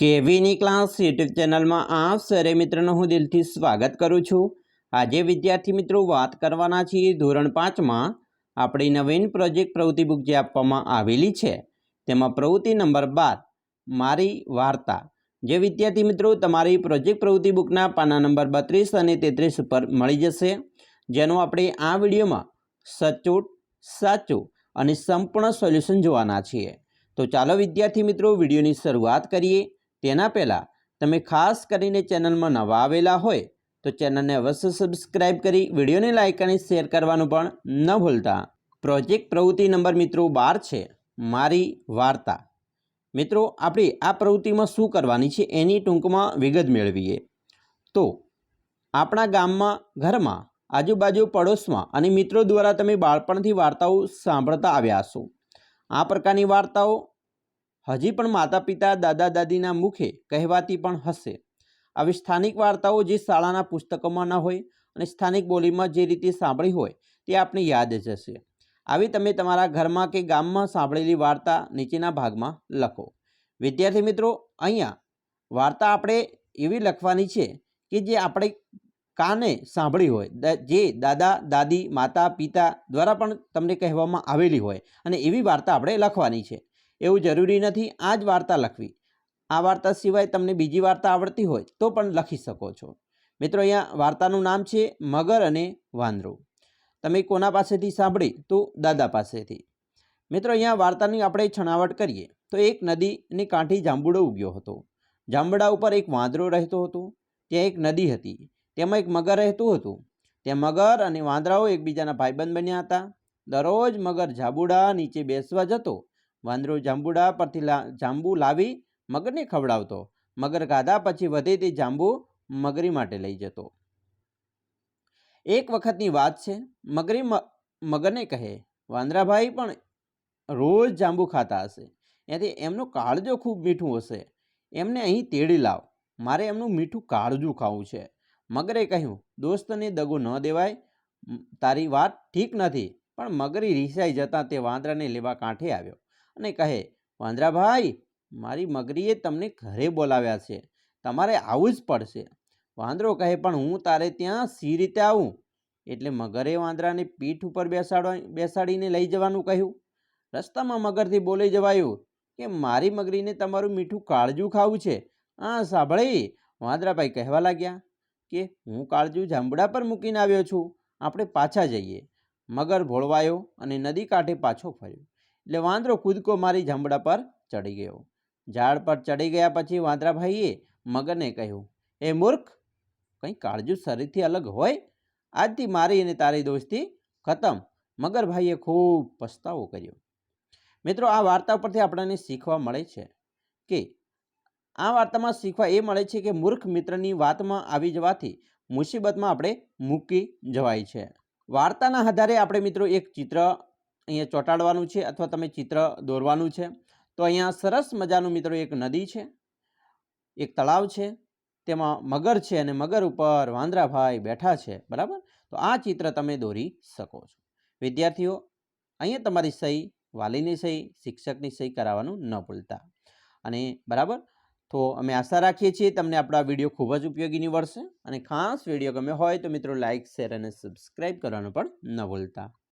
કેવીની class YouTube ચેનલમાં આપ સરે મિત્રોનું હું દિલથી સ્વાગત કરું છું. આજે વિદ્યાર્થી મિત્રો વાત કરવાના છીએ ધોરણ પાંચમાં આપણી નવીન પ્રોજેક્ટ પ્રવૃત્તિ બુક જે આપવામાં આવેલી છે, તેમાં પ્રવૃત્તિ નંબર બાર, મારી વાર્તા. જે વિદ્યાર્થી મિત્રો તમારી પ્રોજેક્ટ પ્રવૃત્તિ બુકના પાના નંબર બત્રીસ અને તેત્રીસ ઉપર મળી જશે, જેનું આપણે આ વિડીયોમાં સચોટ, સાચું અને સંપૂર્ણ સોલ્યુશન જોવાના છીએ. તો ચાલો વિદ્યાર્થી મિત્રો વિડીયોની શરૂઆત કરીએ. તેના પહેલાં તમે ખાસ કરીને ચેનલમાં નવા આવેલા હોય તો ચેનલને અવશ્ય સબસ્ક્રાઇબ કરી વિડીયોને લાઇક અને શેર કરવાનું પણ ન ભૂલતા. પ્રોજેક્ટ પ્રવૃત્તિ નંબર મિત્રો બાર છે, મારી વાર્તા. મિત્રો, આપણે આ પ્રવૃત્તિમાં શું કરવાની છે એની ટૂંકમાં વિગત મેળવીએ. તો, આપણા ગામમાં, ઘરમાં, આજુબાજુ પડોશમાં અને મિત્રો દ્વારા તમે બાળપણથી વાર્તાઓ સાંભળતા આવ્યા હશો. આ પ્રકારની વાર્તાઓ હજી પણ માતા પિતા દાદા દાદીના મુખે કહેવાતી પણ હશે. આવી સ્થાનિક વાર્તાઓ જે શાળાના પુસ્તકોમાં ન હોય અને સ્થાનિક બોલીમાં જે રીતે સાંભળી હોય તે આપને યાદ જ હશે આવી તમે તમારા ઘરમાં કે ગામમાં સાંભળેલી વાર્તા નીચેના ભાગમાં લખો. વિદ્યાર્થી મિત્રો, અહીંયા વાર્તા આપણે એવી લખવાની છે કે જે આપણે કાને સાંભળી હોય જે દાદા, દાદી, માતા, પિતા દ્વારા પણ તમને કહેવામાં આવેલી હોય અને એવી વાર્તા આપણે લખવાની છે. એવું જરૂરી નથી, આ જ વાર્તા લખવી. આ વાર્તા સિવાય તમને બીજી વાર્તા આવડતી હોય તો પણ લખી શકો છો. મિત્રો, અહીંયા વાર્તાનું નામ છે મગર અને વાંદરો. તમે કોના પાસેથી સાંભળી? તો દાદા પાસેથી. મિત્રો, અહીંયા વાર્તાની આપણે છણાવટ કરીએ. તો એક નદીની કાંઠે જાંબુડો ઉગ્યો હતો. જાંબુડા ઉપર એક વાંદરો રહેતો હતો. ત્યાં એક નદી હતી. તેમાં એક મગર રહેતું હતું. ત્યાં મગર અને વાંદરાઓ એકબીજાના ભાઈબંધ બન્યા હતા. દરરોજ મગર જાંબુડા નીચે બેસવા જતો વાંદરો જાંબુડા પરથી જાંબુ લાવી મગરને ખવડાવતો. મગર ગાધા પછી વધે તે જાંબુ મગરી માટે લઈ જતો. એક વખતની વાત છે, મગરી મગરને કહે વાંદરાભાઈ પણ રોજ જાંબુ ખાતા હશે. એથી એમનું કાળજો ખૂબ મીઠું હશે. એમને અહીં તેડી લાવ. મારે એમનું મીઠું કાળજું ખાવું છે. મગરે કહ્યું, દોસ્તને દગો ન દેવાય. તારી વાત ઠીક નથી. પણ મગરી રીસાઈ જતાં તે વાંદરાને લેવા કાંઠે આવ્યો. અને કહે. વાંદરાભાઈ, મારી મગરીએ તમને ઘરે બોલાવ્યા છે. તમારે આવવું જ પડશે. વાંદરો કહે, પણ હું તારે ત્યાં સી રીતે આવું? એટલે મગરે વાંદરાને પીઠ ઉપર બેસાડવા, બેસાડીને લઈ જવાનું કહ્યું. રસ્તામાં મગરથી બોલી જવાયું કે, મારી મગરીને તમારું મીઠું કાળજું ખાવું છે. આ સાંભળી. વાંદરાભાઈ કહેવા લાગ્યા કે, હું કાળજું જાંબુડા પર મૂકીને આવ્યો છું. આપણે પાછા જઈએ. મગર ભોળવાયો અને નદી કાંઠે પાછો ફર્યો. એટલે વાંદરો કૂદકો મારી જાંબુડા પર ચડી ગયો. ઝાડ પર ચડી ગયા પછી વાંદરાભાઈએ મગરને કહ્યું, એ મૂર્ખ, કંઈ કાળજું શરીરથી અલગ હોય? આજથી મારી અને તારી દોસ્તી ખતમ. મગરભાઈએ ખૂબ પસ્તાવો કર્યો. મિત્રો, આ વાર્તા પરથી આપણને શીખવા મળે છે કે, આ વાર્તામાં શીખવા એ મળે છે કે મૂર્ખ મિત્રની વાતમાં આવી જવાથી મુસીબતમાં આપણે મૂકી જવાય છે. વાર્તાના આધારે આપણે મિત્રો એક ચિત્ર અહીંયા ચોંટાડવાનું છે અથવા તમે ચિત્ર દોરવાનું છે. તો અહીંયા સરસ મજાનું મિત્રો એક નદી છે, એક તળાવ છે, તેમાં મગર છે અને મગર ઉપર વાંદરાભાઈ બેઠા છે, બરાબર? તો આ ચિત્ર તમે દોરી શકો છો. વિદ્યાર્થીઓ, અહીંયા તમારી સહી, વાલીની સહી, શિક્ષકની સહી કરાવવાનું ન ભૂલતા. અને બરાબર? તો અમે આશા રાખીએ છીએ તમને આપણા વીડિયો ખૂબ જ ઉપયોગી નીવડશે અને ખાસ વીડિયો ગમે હોય તો મિત્રો લાઇક શેર અને સબસ્ક્રાઈબ કરવાનું પણ ન ભૂલતા.